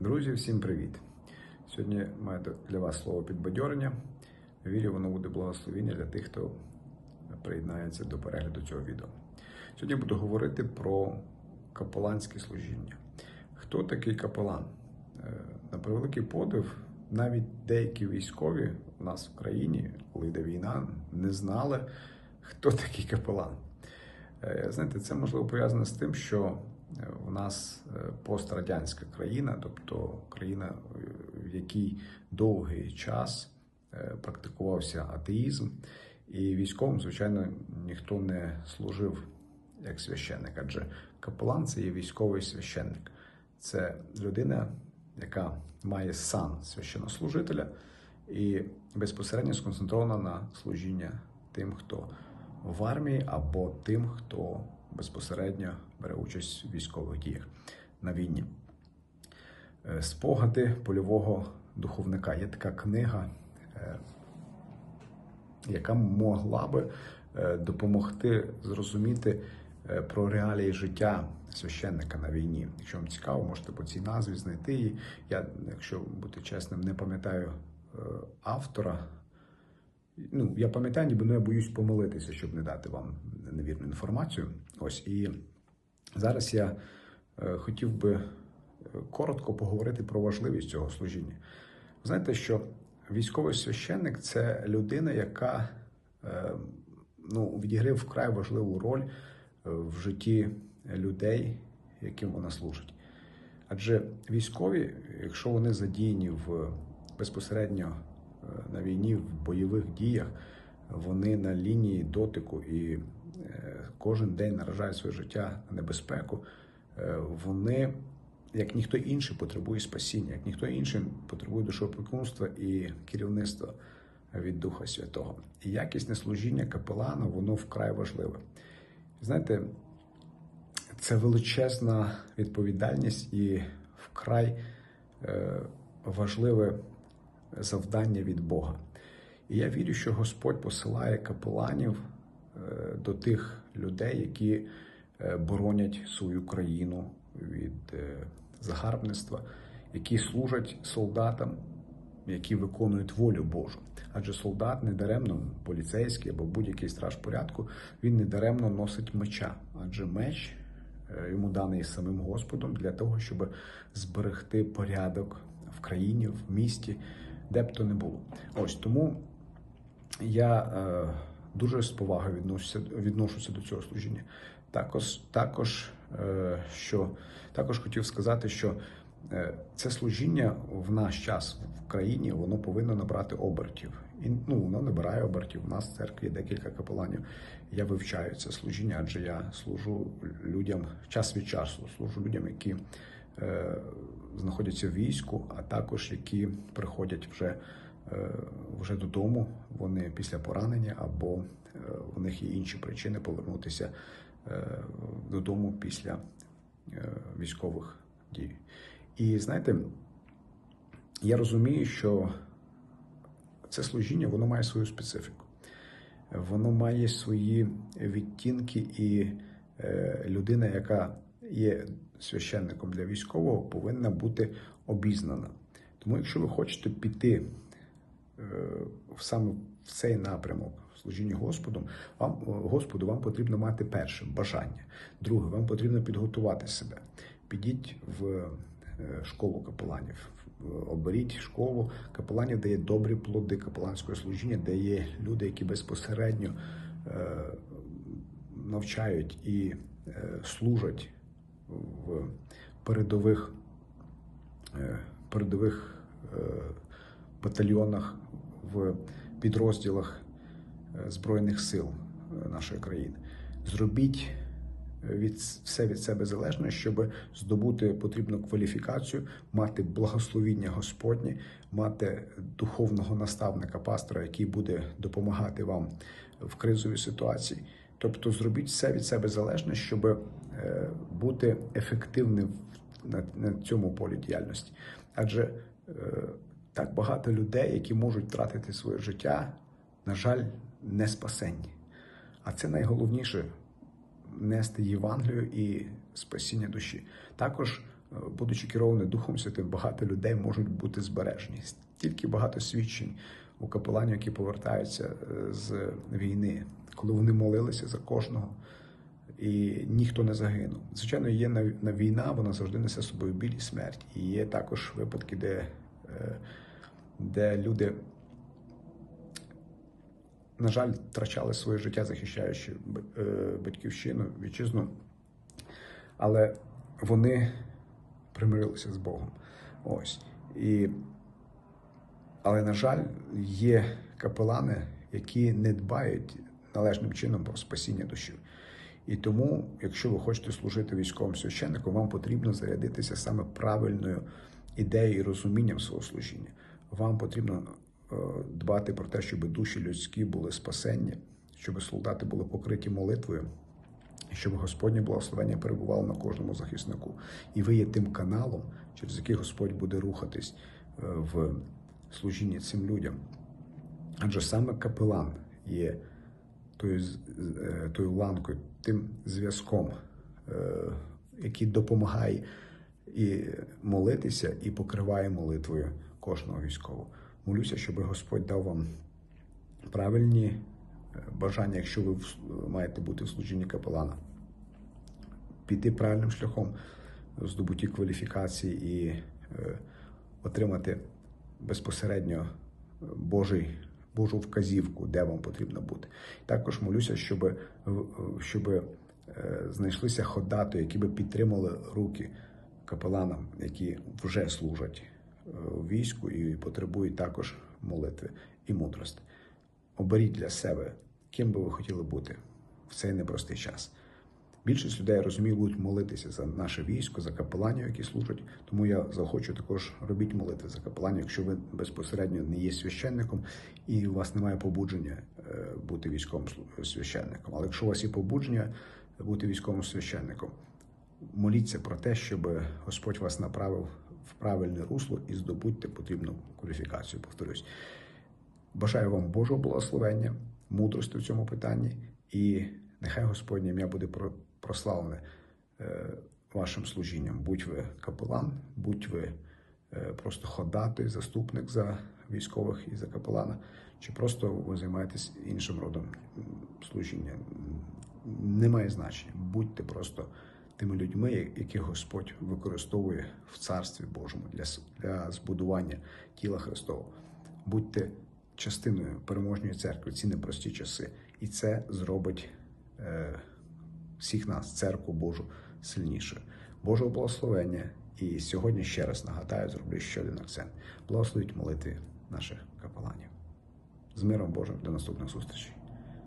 Друзі, всім привіт! Сьогодні маю для вас слово підбадьорення. Вірю, воно буде благословіння для тих, хто приєднається до перегляду цього відео. Сьогодні буду говорити про капеланське служіння. Хто такий капелан? Е, На превеликий подив, навіть деякі військові у нас в країні, коли йде війна, не знали, хто такий капелан. Е, Знаєте, це можливо пов'язано з тим, що у нас е, пострадянська країна, тобто країна, е, в якій довгий час е, практикувався атеїзм, і військовим, звичайно, ніхто не служив як священник, адже капелан це є військовий священник. Це людина, яка має сан священнослужителя і безпосередньо сконцентрована на служіння тим, хто в армії або тим, хто безпосередньо бере участь в військових діях на війні. Е, Спогади польового духовника. Є така книга, е, яка могла би е, допомогти зрозуміти про реалії життя священника на війні. Якщо вам цікаво, можете по цій назві знайти її. Я, якщо бути чесним, не пам'ятаю автора. Ну, я пам'ятаю, ніби ну, я боюсь помилитися, щоб не дати вам невірну інформацію. Ось і зараз я е, хотів би е, коротко поговорити про важливість цього служіння. Знаєте, що військовий священник це людина, яка е, ну, відіграє вкрай важливу роль в житті людей, яким вона служить. Адже військові, якщо вони задіяні в безпосередньо на війні, в бойових діях, вони на лінії дотику і е, кожен день наражають своє життя на небезпеку, е, вони, як ніхто інший, потребують спасіння, як ніхто інший потребує душоопікунства і керівництва від Духа Святого. І якісне служіння капелана, воно вкрай важливе. Знаєте, це величезна відповідальність і вкрай е, важливе завдання від Бога. І я вірю, що Господь посилає капеланів е, до тих людей, які е, боронять свою країну від е, загарбництва, які служать солдатам, які виконують волю Божу. Адже солдат недаремно, поліцейський або будь-який страж порядку, він недаремно носить меча, адже меч йому даний самим Господом для того, щоб зберегти порядок в країні, в місті, де б то не було. Ось тому я е, дуже з повагою відношуся, відношуся до цього служіння. Також, також, е, що, також хотів сказати, що е, це служіння в наш час в країні воно повинно набрати обертів. І ну, воно набирає обертів. У нас в церкві декілька капеланів. Я вивчаю це служіння, адже я служу людям час від часу, служу людям, які знаходяться в війську, а також які приходять вже е, вже додому. Вони після поранення, або е, в них є інші причини повернутися е, додому після е, військових дій. І знаєте, я розумію, що це служіння воно має свою специфіку. Воно має свої відтінки, і е, людина, яка є священником для військового, повинна бути обізнана. Тому, якщо ви хочете піти е, саме в цей напрямок служіння Господом, вам Господу вам потрібно мати перше бажання. Друге, вам потрібно підготувати себе. Підіть в е, школу капеланів, оберіть школу капеланів, де є добрі плоди капеланського служіння, де є люди, які безпосередньо е, навчають і е, служать в передових е, передових е, батальйонах в підрозділах е, Збройних сил нашої країни. Зробіть від все від себе залежне, щоб здобути потрібну кваліфікацію, мати благословіння Господнє, мати духовного наставника, пастора, який буде допомагати вам в кризовій ситуації. Тобто, зробіть все від себе залежне, щоб е, бути ефективним на, цьому полі діяльності. Адже е, так багато людей, які можуть втратити своє життя, на жаль, не спасенні. А це найголовніше нести Євангелію і спасіння душі. Також е, будучи керовані Духом Святим, багато людей можуть бути збережені. Стільки багато свідчень у капеланів, які повертаються з війни, коли вони молилися за кожного, і ніхто не загинув. Звичайно, є на, на війна, вона завжди несе з собою біль і смерть. І є також випадки, де, е, де люди на жаль, втрачали своє життя, захищаючи е, батьківщину, вітчизну, але вони примирилися з Богом. Ось. І... Але, на жаль, є капелани, які не дбають належним чином про спасіння душі. І тому, якщо ви хочете служити військовим священником, вам потрібно зарядитися саме правильною ідеєю і розумінням свого служіння. Вам потрібно е, дбати про те, щоб душі людські були спасенні, щоб солдати були покриті молитвою, щоб Господнє благословення перебувало на кожному захиснику. І ви є тим каналом, через який Господь буде рухатись е, в служінні цим людям. Адже саме капелан є тою, е, тою ланкою, тим зв'язком, е, який допомагає і молитися, і покриває молитвою кожного військового. Молюся, щоб Господь дав вам правильні е, бажання, якщо ви маєте бути в служінні капелана, піти правильним шляхом в здобутті кваліфікації і отримати безпосередньо Божий, Божу вказівку, де вам потрібно бути. Також молюся, щоб, щоб е, знайшлися ходати, які би підтримали руки капеланам, які вже служать е, в війську і потребують також молитви і мудрості. Оберіть для себе, ким би ви хотіли бути в цей непростий час. Більшість людей я розумію, будуть молитися за наше військо, за капеланів, які служать. Тому я захочу також робіть молитви за капеланів, якщо ви безпосередньо не є священником і у вас немає побудження е, бути військовим священником. Але якщо у вас є побудження бути військовим священником, моліться про те, щоб Господь вас направив в правильне русло і здобудьте потрібну кваліфікацію. Повторюсь. Бажаю вам Божого благословення, мудрості в цьому питанні, і нехай Господнє ім'я буде про- прославлене е, вашим служінням. Будь ви капелан, будь ви е, просто ходатай, заступник за військових і за капелана, чи просто ви займаєтесь іншим родом служіння. Немає значення. Будьте просто тими людьми, яких Господь використовує в Царстві Божому для, для збудування тіла Христового. Будьте частиною переможної церкви ці непрості часи. І це зробить е, всіх нас, церкву Божу, сильнішою. Божого благословення. І сьогодні ще раз нагадаю, зроблю ще один акцент. Благословіть молитви наших капеланів. З миром Божим до наступних зустрічей.